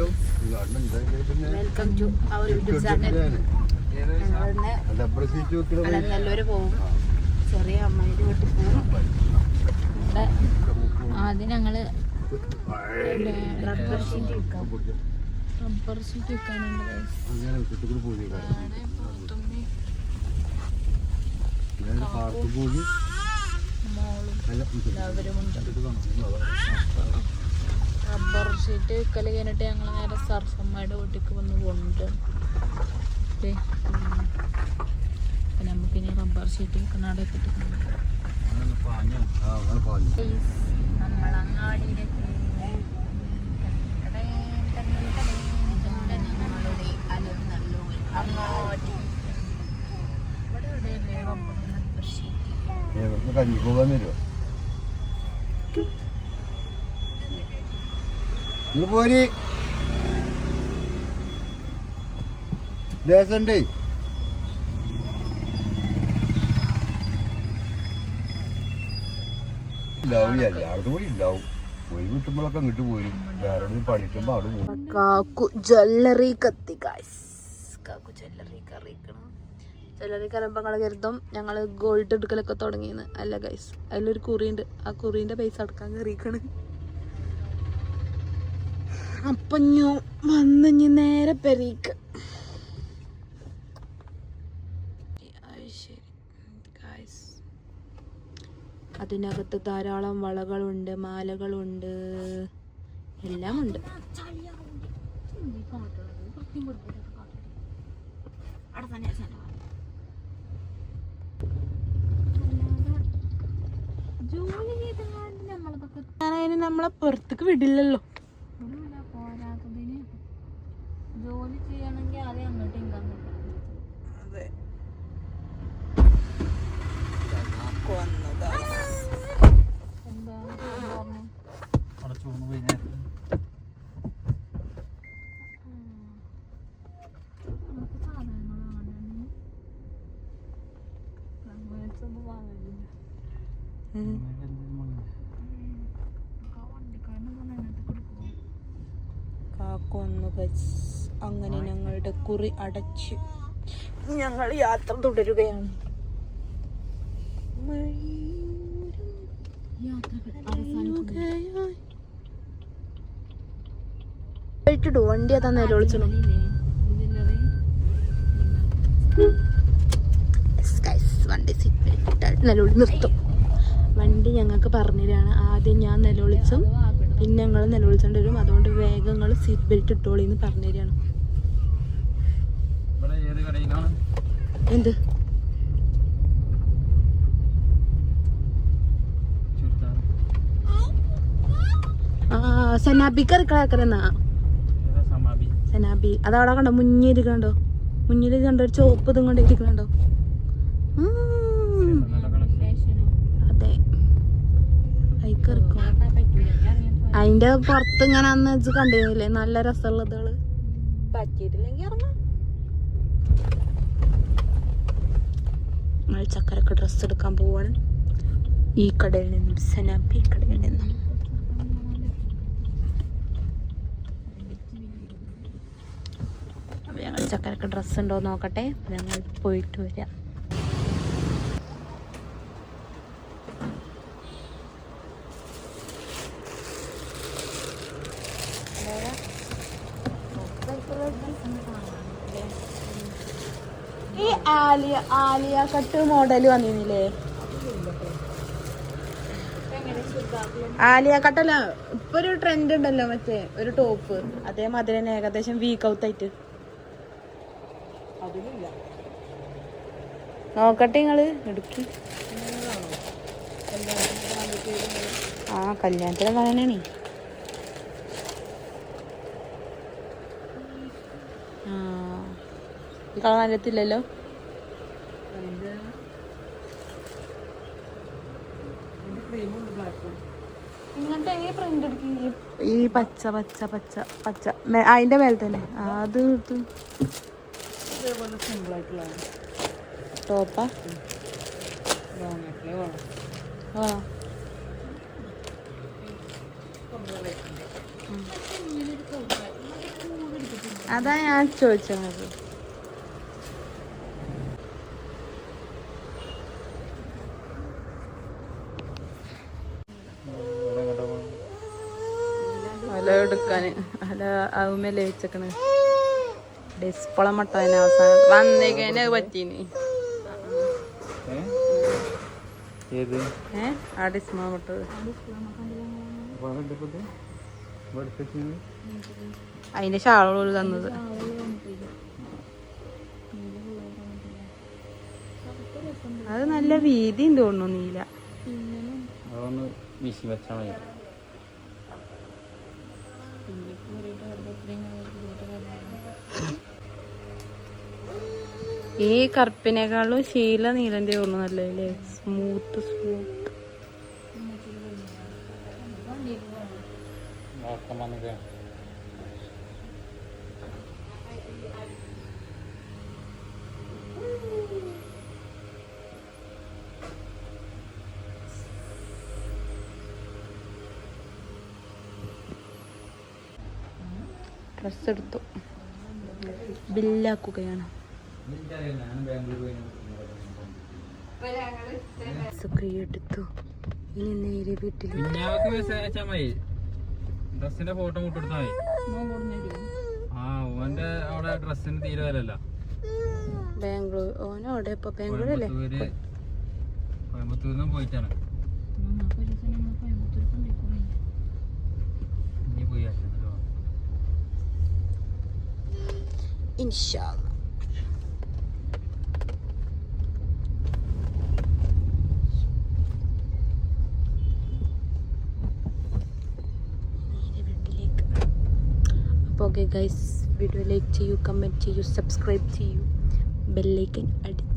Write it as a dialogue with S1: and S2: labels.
S1: പിന്നെ
S2: welcome to our YouTube channel Alanallur പോവും. ചെറിയ അമ്മയുടെ വീട്ടിൽ ഇവിടെ ആദ്യം ഞങ്ങൾ റബ്ബർ ഷീറ്റ് വിൽക്കാം റബ്ബർ ഷീറ്റ് വിൽക്കാനുണ്ട് മോളും
S1: ഇത് കാണുന്നു.
S2: റബ്ബർ ഷീറ്റ് വിൽക്കൽ കഴിഞ്ഞിട്ട് ഞങ്ങൾ നേരെ സർഫമ്മയുടെ വീട്ടിലേക്ക് വന്ന് കൊണ്ട് നമുക്കിനി റബ്ബർ ഷീറ്റ് വിൽക്കുന്ന അവിടെ
S1: പാഞ്ഞു
S2: നമ്മൾ അങ്ങാടിയിലെത്തി ഞങ്ങളുടെ അലനല്ലൂർ അങ്ങാടി ഇവിടെ എവിടെയല്ലേ റബ്ബർ ഷീറ്റ്
S1: വരുമോ ദേശണ്ടേ. ഉണ്ടാവില്ല എല്ലായിടത്തും കൂടി അങ്ങോട്ട് പോരും. പോകും
S2: ജ്വല്ലറി കത്തി ഞങ്ങൾ കരുതും ഞങ്ങൾ ഗോൾഡ് എടുക്കലൊക്കെ തുടങ്ങിയെന്ന്. അല്ല ഗൈസ് അതിലൊരു കുറിയുണ്ട്. ആ കുറിന്റെ പൈസ അടക്കാൻ കറിയിക്കണ് അപ്പൊ ഞാൻ വന്ന് ഇനി നേരെ പെരീക്ക്. അതിനകത്ത് ധാരാളം വളകളുണ്ട് മാലകളുണ്ട് എല്ലാം ഉണ്ട് ഞാനതിന് നമ്മളെ പുറത്തേക്ക് വിടില്ലല്ലോ. ജോലി ചെയ്യണമെങ്കിൽ ആദ്യം അങ്ങോട്ട് ഇൻകം അതെ. എന്താ? പറഞ്ഞു? കാക്കൊന്നു അങ്ങനെ ഞങ്ങളുടെ കുറി അടച്ച് ഞങ്ങൾ യാത്ര തുടരുകയാണ്. വണ്ടി അതാ നേരെ വിളിച്ചു വണ്ടി നിലവിളി നിർത്തും. വണ്ടി ഞങ്ങൾക്ക് പറഞ്ഞുതരാണ്. ആദ്യം ഞാൻ നിലവിളിച്ചും പിന്നെ ഞങ്ങൾ നിലവിളിച്ചോണ്ട് വരും. അതുകൊണ്ട് വേഗം നിങ്ങൾ സീറ്റ് ബെൽറ്റ് ഇട്ടോളി എന്ന് പറഞ്ഞുതരാണ് എന്ത്? ആ സനാബിക്ക് ഇറക്കണാക്കണെന്നാ സനാബി അതവിടെ കണ്ടോ? മുന്നിരിക്കണ്ടോ മുന്നിൽ കണ്ടോ? ഒരു ചോപ്പ് ഇതും കൊണ്ട് ഇരിക്കണുണ്ടോ ഉം. അതെ അതിന്റെ പുറത്ത് ഇങ്ങനെ അന്ന് വെച്ച് കണ്ടിരുന്നില്ലേ? നല്ല രസമുള്ളതുകൾ പറ്റിയിട്ടില്ലെങ്കിൽ ഇറങ്ങാം. ഞങ്ങൾ ചക്കരക്ക് ഡ്രസ്സ് എടുക്കാൻ പോവാണ്. ഈ കടയിൽ നിന്നും സനാബി കടയിൽ നിന്നും. ഞങ്ങൾ ചക്കരക്ക് ഡ്രസ്സ് ഉണ്ടോ നോക്കട്ടെ. ഞങ്ങൾ പോയിട്ട് വരാം. ഈ ആലിയ ആലിയ കട്ട് മോഡൽ വന്നിരുന്നില്ലേ? ആലിയ കട്ടല്ല ഇപ്പൊ ഒരു ട്രെൻഡ് ഉണ്ടല്ലോ മറ്റേ ഒരു ടോപ്പ് അതേമാതിരി തന്നെ ഏകദേശം വീക്ക് ഔട്ട് ആയിട്ട്. നോക്കട്ടെ നിങ്ങൾ എടുക്കി. ആ കല്യാണത്തിന് പറയണേ നല്ലത്തില്ലല്ലോ ഇങ്ങനത്തെ ഈ പ്രിന്റ് എടുക്കി? ഈ പച്ച പച്ച പച്ച പച്ച. അതിന്റെ മേലെ തന്നെ. അത് ടോപ്പാ ആ. അതാ ഞാൻ ചോദിച്ചത്. അല എടുക്കാന് അല അതുമല്ലേ വെച്ചേക്കണ് ഡിസ്പ്ലേ മട്ടതിന് അവസാനം. വന്നേക്കതിന് പറ്റീന്.
S1: ഏത്?
S2: ഏ? ആ ഡിസ്പ്ലേ മട്ടത് അതിന്റെ ഷാളോട് തന്നത്. അത് നല്ല വീതിയും തോന്നുന്നു നീല. ഈ കറുപ്പിനേക്കാളും ശീല നീലന്റെ തോന്നുന്നു നല്ലല്ലേ സ്മൂത്ത് സ്മൂത്ത്
S3: നോക്കാൻ
S2: ഡ്രസ് എടുത്തു. ബില്ലാക്കുകയാണ്.
S3: ഞാൻ ബാംഗ്ലൂർ
S2: ഡ്രസ്സൊക്കെ എടുത്തു. ഇനി നേരെ വീട്ടിൽ
S3: ഡ്രസ്സിന്റെ ഫോട്ടോ മുട്ടെടുത്താൽ മതി. ആ ഓന്റെ അവിടെ ഡ്രസ്സിന് തീരെ വിലല്ല
S2: ബാംഗ്ലൂർ ഓനോടെ ഇപ്പൊ ബാംഗ്ലൂർ അല്ലേ
S3: കോയമ്പത്തൂര് കോയമ്പത്തൂരിൽ പോയിട്ടാണ്
S2: İnşallah. आप ओके गाइस वीडियो लाइक चाहिए कमेंट चाहिए सब्सक्राइब चाहिए बेल आइकन